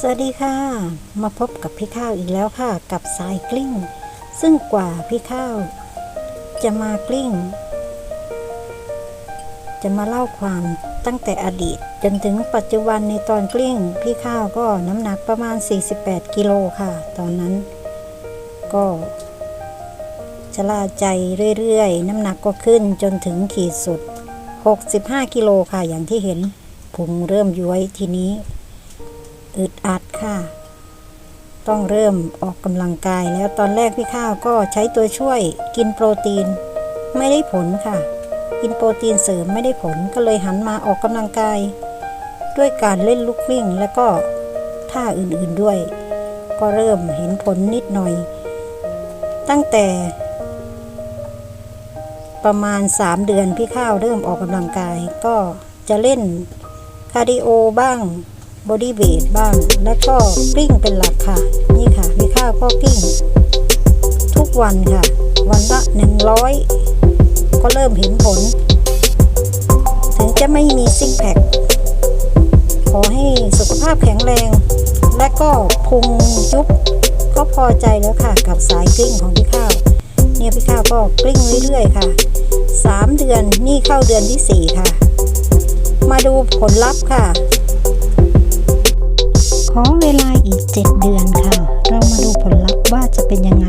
สวัสดีค่ะ มาพบกับพี่ข้าวอีกแล้วค่ะ กับสายกลิ้ง ซึ่งกว่าพี่ข้าว จะมากลิ้ง จะมาเล่าความตั้งแต่อดีต จนถึงปัจจุบันในตอนกลิ้ง พี่ข้าวก็น้ำหนักประมาณ 48 กิโลค่ะ ตอนนั้น ก็ชะล่าใจเรื่อยๆ น้ำหนักก็ขึ้นจนถึงขีดสุด 65 กิโลค่ะอย่างที่เห็นพุงเริ่มย้วยทีนี้ อึดอัดค่ะ ต้องเริ่มออกกำลังกายแล้วตอนแรกพี่ข้าวก็ใช้ตัวช่วยกินโปรตีน ไม่ได้ผลค่ะ กินโปรตีนเสริมไม่ได้ผลก็เลยหันมาออกกำลังกาย ด้วยการเล่นลูกวิ่งแล้วก็ท่าอื่นๆด้วย ก็เริ่มเห็นผลนิดหน่อย ตั้งแต่ประมาณ 3 เดือนพี่ข้าวเริ่มออกกำลังกาย ก็จะเล่นคาร์ดิโอบ้าง บอดี้เวทบ้าง แล้วก็กลิ้งเป็นหลักค่ะ นี่ค่ะพี่ข้าวก็กลิ้ง ทุกวันค่ะ วันละ100ก็เริ่มเห็นผล ถึงจะไม่มีซิกแพคขอให้สุขภาพแข็งแรง และก็พุงยุบก็พอใจแล้วค่ะ กับสายกลิ้งของพี่ข้าว เนี่ยพี่ข้าวก็กลิ้งเรื่อยๆค่ะ 3 เดือนนี่เข้าเดือนที่ 4 ค่ะ มาดูผลลัพธ์ค่ะ ขอเวลาอีก 7 เดือนค่ะ เรามาดูผลลัพธ์ว่าจะเป็นยังไง